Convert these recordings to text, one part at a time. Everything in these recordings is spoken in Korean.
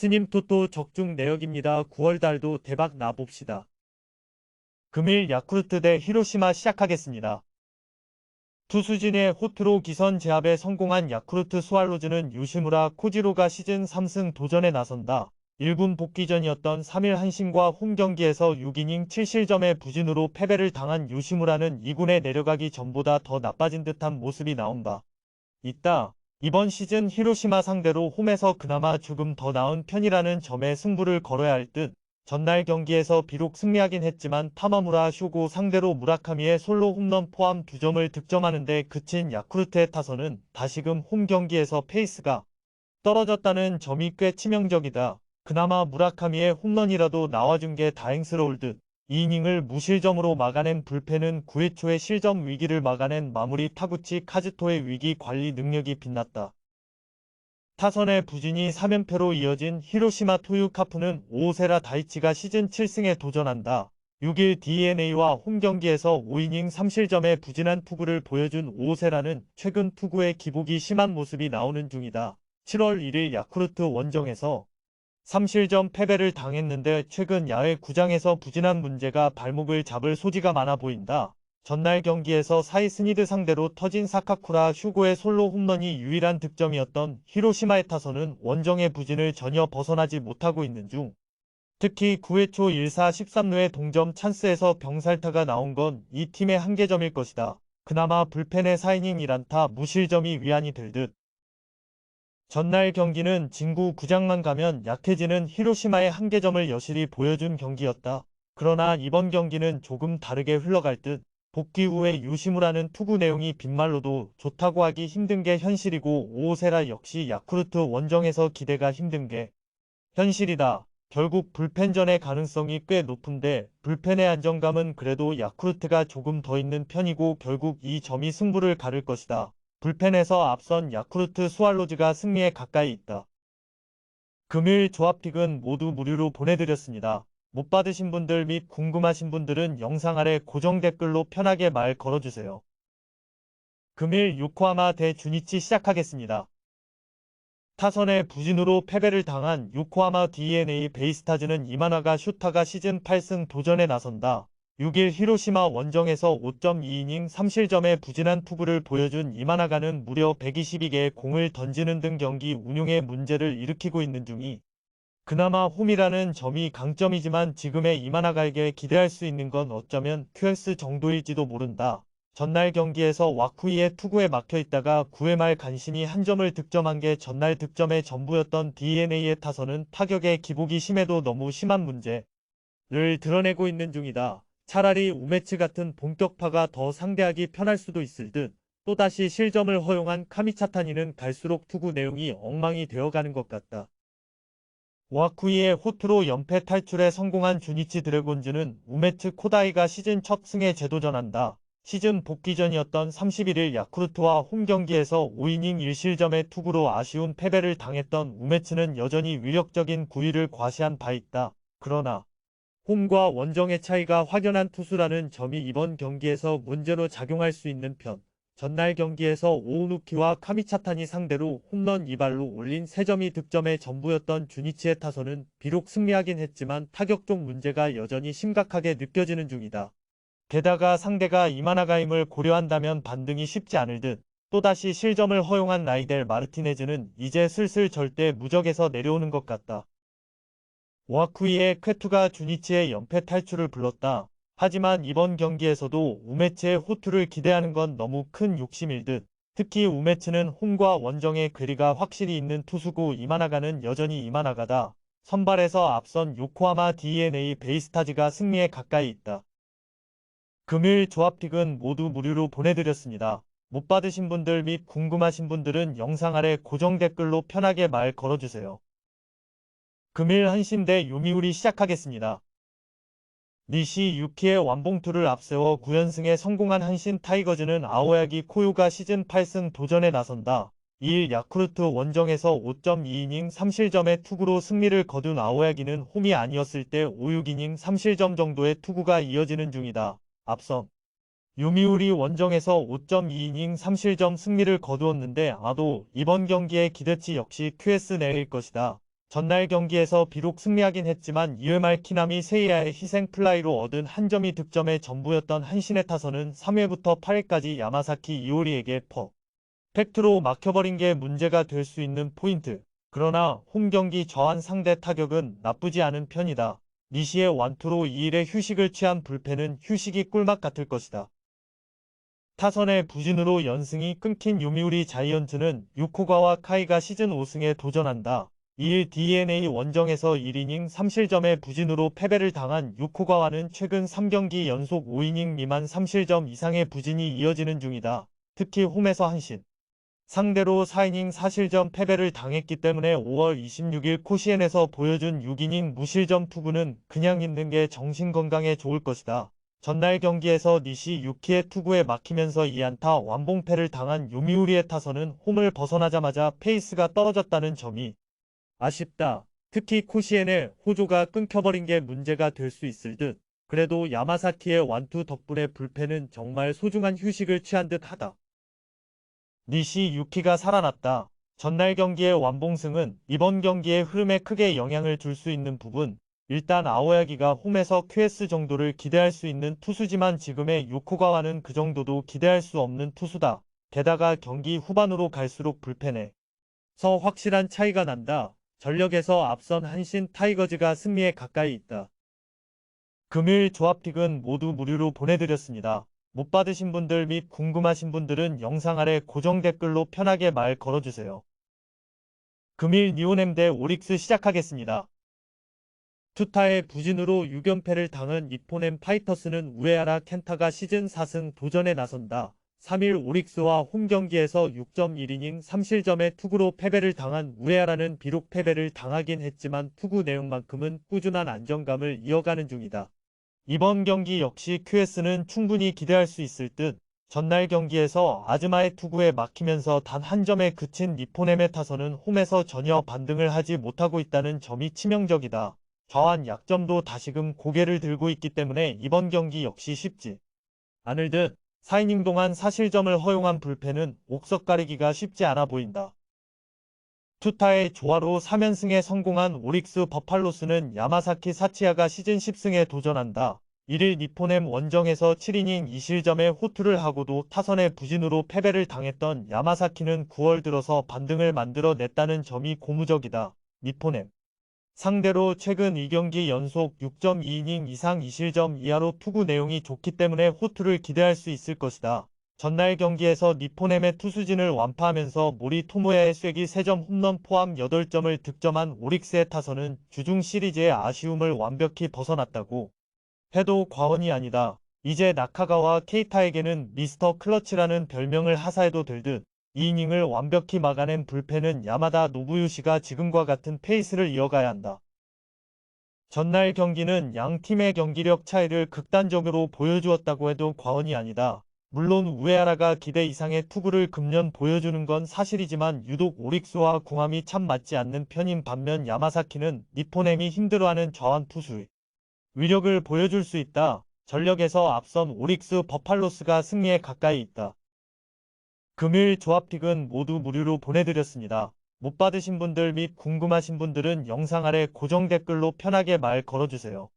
스님 토토 적중 내역입니다. 9월달도 대박 나봅시다. 금일 야쿠르트 대 히로시마 시작하겠습니다. 투수진의 호투로 기선 제압에 성공한 야쿠르트 스왈로즈는 유시무라 코지로가 시즌 3승 도전에 나선다. 1군 복귀전이었던 3일 한신과 홈 경기에서 6이닝 7실점의 부진으로 패배를 당한 유시무라는 2군에 내려가기 전보다 더 나빠진 듯한 모습이 나온다. 있다. 이번 시즌 히로시마 상대로 홈에서 그나마 조금 더 나은 편이라는 점에 승부를 걸어야 할 듯. 전날 경기에서 비록 승리하긴 했지만 타마무라 쇼고 상대로 무라카미의 솔로 홈런 포함 2점을 득점하는데 그친 야쿠르트의 타선은 다시금 홈 경기에서 페이스가 떨어졌다는 점이 꽤 치명적이다. 그나마 무라카미의 홈런이라도 나와준 게 다행스러울 듯. 2이닝을 무실점으로 막아낸 불펜은 9회 초에 실점 위기를 막아낸 마무리 타구치 카즈토의 위기 관리 능력이 빛났다. 타선의 부진이 3연패로 이어진 히로시마 토유카프는 오세라 다이치가 시즌 7승에 도전한다. 6일 DNA와 홈 경기에서 5이닝 3실점의 부진한 투구를 보여준 오세라는 최근 투구의 기복이 심한 모습이 나오는 중이다. 7월 1일 야쿠르트 원정에서 3실점 패배를 당했는데 최근 야외 구장에서 부진한 문제가 발목을 잡을 소지가 많아 보인다. 전날 경기에서 사이 스니드 상대로 터진 사카쿠라 휴고의 솔로 홈런이 유일한 득점이었던 히로시마의 타선은 원정의 부진을 전혀 벗어나지 못하고 있는 중. 특히 9회 초 1사 13루의 동점 찬스에서 병살타가 나온 건 이 팀의 한계점일 것이다. 그나마 불펜의 4이닝 1안타 무실점이 위안이 될 듯. 전날 경기는 진구 구장만 가면 약해지는 히로시마의 한계점을 여실히 보여준 경기였다. 그러나 이번 경기는 조금 다르게 흘러갈 듯 복귀 후에 유시무라는 투구 내용이 빈말로도 좋다고 하기 힘든 게 현실이고 오오세라 역시 야쿠르트 원정에서 기대가 힘든 게 현실이다. 결국 불펜전의 가능성이 꽤 높은데 불펜의 안정감은 그래도 야쿠르트가 조금 더 있는 편이고 결국 이 점이 승부를 가를 것이다. 불펜에서 앞선 야쿠르트 스왈로즈가 승리에 가까이 있다. 금일 조합픽은 모두 무료로 보내드렸습니다. 못 받으신 분들 및 궁금하신 분들은 영상 아래 고정 댓글로 편하게 말 걸어주세요. 금일 요코하마 대 주니치 시작하겠습니다. 타선의 부진으로 패배를 당한 요코하마 DNA 베이스타즈는 이만화가 슈타가 시즌 8승 도전에 나선다. 6일 히로시마 원정에서 5.2이닝 3실점의 부진한 투구를 보여준 이마나가는 무려 122개의 공을 던지는 등 경기 운용에 문제를 일으키고 있는 중이 그나마 홈이라는 점이 강점이지만 지금의 이마나가에게 기대할 수 있는 건 어쩌면 QS 정도일지도 모른다. 전날 경기에서 와쿠이의 투구에 막혀있다가 9회 말 간신히 한 점을 득점한 게 전날 득점의 전부였던 DNA의 타선은 타격의 기복이 심해도 너무 심한 문제를 드러내고 있는 중이다. 차라리 우메츠 같은 본격파가 더 상대하기 편할 수도 있을 듯 또다시 실점을 허용한 카미차타니는 갈수록 투구 내용이 엉망이 되어가는 것 같다. 와쿠이의 호투로 연패 탈출에 성공한 주니치 드래곤즈는 우메츠 코다이가 시즌 첫 승에 재도전한다. 시즌 복귀 전이었던 31일 야쿠르트와 홈 경기에서 5이닝 1실점의 투구로 아쉬운 패배를 당했던 우메츠는 여전히 위력적인 9위를 과시한 바 있다. 그러나 홈과 원정의 차이가 확연한 투수라는 점이 이번 경기에서 문제로 작용할 수 있는 편. 전날 경기에서 오우누키와 카미차탄이 상대로 홈런 2발로 올린 3점이 득점의 전부였던 주니치의 타선은 비록 승리하긴 했지만 타격 쪽 문제가 여전히 심각하게 느껴지는 중이다. 게다가 상대가 이마나가임을 고려한다면 반등이 쉽지 않을 듯 또다시 실점을 허용한 나이델 마르티네즈는 이제 슬슬 절대 무적에서 내려오는 것 같다. 와쿠이의 쾌투가 주니치의 연패 탈출을 불렀다. 하지만 이번 경기에서도 우메츠의 호투를 기대하는 건 너무 큰 욕심일 듯. 특히 우메츠는 홈과 원정의 괴리가 확실히 있는 투수고 이마나가는 여전히 이마나가다. 선발에서 앞선 요코하마 DNA 베이스타즈가 승리에 가까이 있다. 금일 조합픽은 모두 무료로 보내드렸습니다. 못 받으신 분들 및 궁금하신 분들은 영상 아래 고정 댓글로 편하게 말 걸어주세요. 금일 한신 대 요미우리 시작하겠습니다. 니시 유키의 완봉투를 앞세워 9연승에 성공한 한신 타이거즈는 아오야기 코요가 시즌 8승 도전에 나선다. 2일 야쿠르트 원정에서 5.2이닝 3실점의 투구로 승리를 거둔 아오야기는 홈이 아니었을 때 5-6이닝 3실점 정도의 투구가 이어지는 중이다. 앞선 요미우리 원정에서 5.2이닝 3실점 승리를 거두었는데 아도 이번 경기의 기대치 역시 QS 내일 것이다. 전날 경기에서 비록 승리하긴 했지만 2회 말 키나미 세이야의 희생 플라이로 얻은 한 점이 득점의 전부였던 한신의 타선은 3회부터 8회까지 야마사키 이오리에게 퍼. 팩트로 막혀버린 게 문제가 될 수 있는 포인트. 그러나 홈 경기 저한 상대 타격은 나쁘지 않은 편이다. 니시의 완투로 2일의 휴식을 취한 불펜은 휴식이 꿀맛 같을 것이다. 타선의 부진으로 연승이 끊긴 요미우리 자이언츠는 유코가와 카이가 시즌 5승에 도전한다. 2일 DNA 원정에서 1이닝 3실점의 부진으로 패배를 당한 유코가와는 최근 3경기 연속 5이닝 미만 3실점 이상의 부진이 이어지는 중이다. 특히 홈에서 한신. 상대로 4이닝 4실점 패배를 당했기 때문에 5월 26일 코시엔에서 보여준 6이닝 무실점 투구는 그냥 있는 게 정신건강에 좋을 것이다. 전날 경기에서 니시 유키의 투구에 막히면서 2안타 완봉패를 당한 요미우리의 타선은 홈을 벗어나자마자 페이스가 떨어졌다는 점이 아쉽다. 특히 코시엔의 호조가 끊겨버린 게 문제가 될 수 있을 듯. 그래도 야마사키의 완투 덕분에 불펜은 정말 소중한 휴식을 취한 듯 하다. 니시 유키가 살아났다. 전날 경기의 완봉승은 이번 경기의 흐름에 크게 영향을 줄 수 있는 부분. 일단 아오야기가 홈에서 QS 정도를 기대할 수 있는 투수지만 지금의 요코가와는 그 정도도 기대할 수 없는 투수다. 게다가 경기 후반으로 갈수록 불펜에 서 확실한 차이가 난다. 전력에서 앞선 한신 타이거즈가 승리에 가까이 있다. 금일 조합픽은 모두 무료로 보내드렸습니다. 못 받으신 분들 및 궁금하신 분들은 영상 아래 고정 댓글로 편하게 말 걸어주세요. 금일 니오넴 대 오릭스 시작하겠습니다. 투타의 부진으로 6연패를 당한 이포넴 파이터스는 우에하라 켄타가 시즌 4승 도전에 나선다. 3일 오릭스와 홈 경기에서 6.1이닝 3실점의 투구로 패배를 당한 우에하라는 비록 패배를 당하긴 했지만 투구 내용만큼은 꾸준한 안정감을 이어가는 중이다. 이번 경기 역시 QS는 충분히 기대할 수 있을 듯 전날 경기에서 아즈마의 투구에 막히면서 단 한 점에 그친 니포넴의 타선은 홈에서 전혀 반등을 하지 못하고 있다는 점이 치명적이다. 저한 약점도 다시금 고개를 들고 있기 때문에 이번 경기 역시 쉽지 않을 듯 4이닝 동안 사실점을 허용한 불펜은 옥석 가리기가 쉽지 않아 보인다. 투타의 조화로 3연승에 성공한 오릭스 버팔로스는 야마사키 사치야가 시즌 10승에 도전한다. 1일 니포넴 원정에서 7이닝 2실점의 호투를 하고도 타선의 부진으로 패배를 당했던 야마사키는 9월 들어서 반등을 만들어 냈다는 점이 고무적이다. 니포넴 상대로 최근 2경기 연속 6.2이닝 이상 2실점 이하로 투구 내용이 좋기 때문에 호투를 기대할 수 있을 것이다. 전날 경기에서 니포넴의 투수진을 완파하면서 모리 토모야의 쐐기 3점 홈런 포함 8점을 득점한 오릭스의 타선은 주중 시리즈의 아쉬움을 완벽히 벗어났다고 해도 과언이 아니다. 이제 나카가와 케이타에게는 미스터 클러치라는 별명을 하사해도 될 듯. 이 이닝을 완벽히 막아낸 불펜은 야마다 노부유시가 지금과 같은 페이스를 이어가야 한다. 전날 경기는 양 팀의 경기력 차이를 극단적으로 보여주었다고 해도 과언이 아니다. 물론 우에하라가 기대 이상의 투구를 금년 보여주는 건 사실이지만 유독 오릭스와 궁합이 참 맞지 않는 편인 반면 야마사키는 니포넴이 힘들어하는 저한 투수의 위력을 보여줄 수 있다. 전력에서 앞선 오릭스 버팔로스가 승리에 가까이 있다. 금일 조합픽은 모두 무료로 보내드렸습니다. 못 받으신 분들 및 궁금하신 분들은 영상 아래 고정 댓글로 편하게 말 걸어주세요.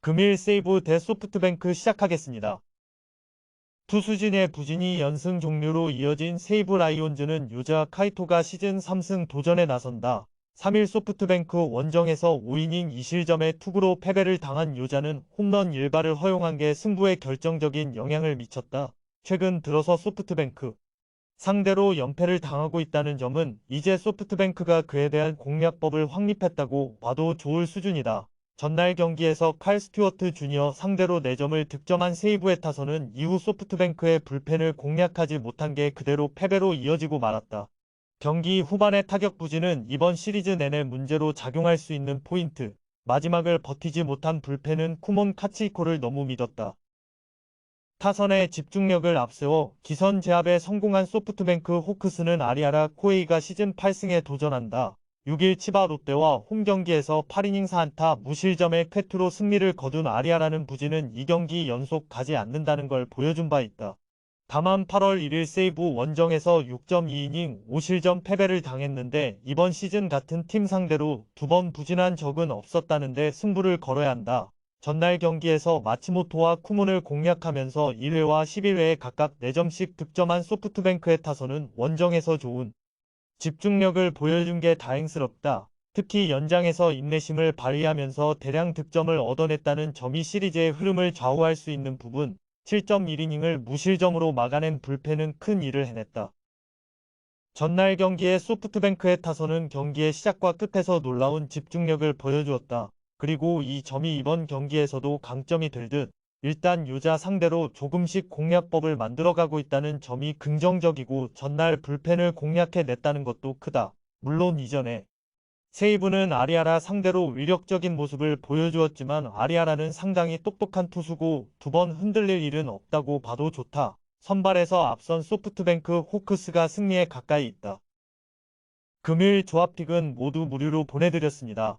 금일 세이브 대 소프트뱅크 시작하겠습니다. 투수진의 부진이 연승 종료로 이어진 세이브 라이온즈는 유자 카이토가 시즌 3승 도전에 나선다. 3일 소프트뱅크 원정에서 5이닝 2실점의 투구로 패배를 당한 유자는 홈런 1발을 허용한 게 승부에 결정적인 영향을 미쳤다. 최근 들어서 소프트뱅크 상대로 연패를 당하고 있다는 점은 이제 소프트뱅크가 그에 대한 공략법을 확립했다고 봐도 좋을 수준이다. 전날 경기에서 칼 스튜어트 주니어 상대로 4점을 득점한 세이브의 타선은 이후 소프트뱅크의 불펜을 공략하지 못한 게 그대로 패배로 이어지고 말았다. 경기 후반의 타격 부진은 이번 시리즈 내내 문제로 작용할 수 있는 포인트. 마지막을 버티지 못한 불펜은 쿠몬 카치코를 너무 믿었다. 타선의 집중력을 앞세워 기선 제압에 성공한 소프트뱅크 호크스는 아리아라 코에이가 시즌 8승에 도전한다. 6일 치바 롯데와 홈 경기에서 8이닝 4안타 무실점의 쾌투로 승리를 거둔 아리아라는 부진은 2경기 연속 가지 않는다는 걸 보여준 바 있다. 다만 8월 1일 세이브 원정에서 6.2이닝 5실점 패배를 당했는데 이번 시즌 같은 팀 상대로 두 번 부진한 적은 없었다는데 승부를 걸어야 한다. 전날 경기에서 마치모토와 쿠문을 공략하면서 1회와 11회에 각각 4점씩 득점한 소프트뱅크의 타선은 원정에서 좋은 집중력을 보여준 게 다행스럽다. 특히 연장에서 인내심을 발휘하면서 대량 득점을 얻어냈다는 점이 시리즈의 흐름을 좌우할 수 있는 부분, 7.1이닝을 무실점으로 막아낸 불펜은 큰 일을 해냈다. 전날 경기의 소프트뱅크의 타선은 경기의 시작과 끝에서 놀라운 집중력을 보여주었다. 그리고 이 점이 이번 경기에서도 강점이 될 듯, 일단 유자 상대로 조금씩 공략법을 만들어가고 있다는 점이 긍정적이고 전날 불펜을 공략해냈다는 것도 크다. 물론 이전에 세이브는 아리아라 상대로 위력적인 모습을 보여주었지만 아리아라는 상당히 똑똑한 투수고 두 번 흔들릴 일은 없다고 봐도 좋다. 선발에서 앞선 소프트뱅크 호크스가 승리에 가까이 있다. 금일 조합픽은 모두 무료로 보내드렸습니다.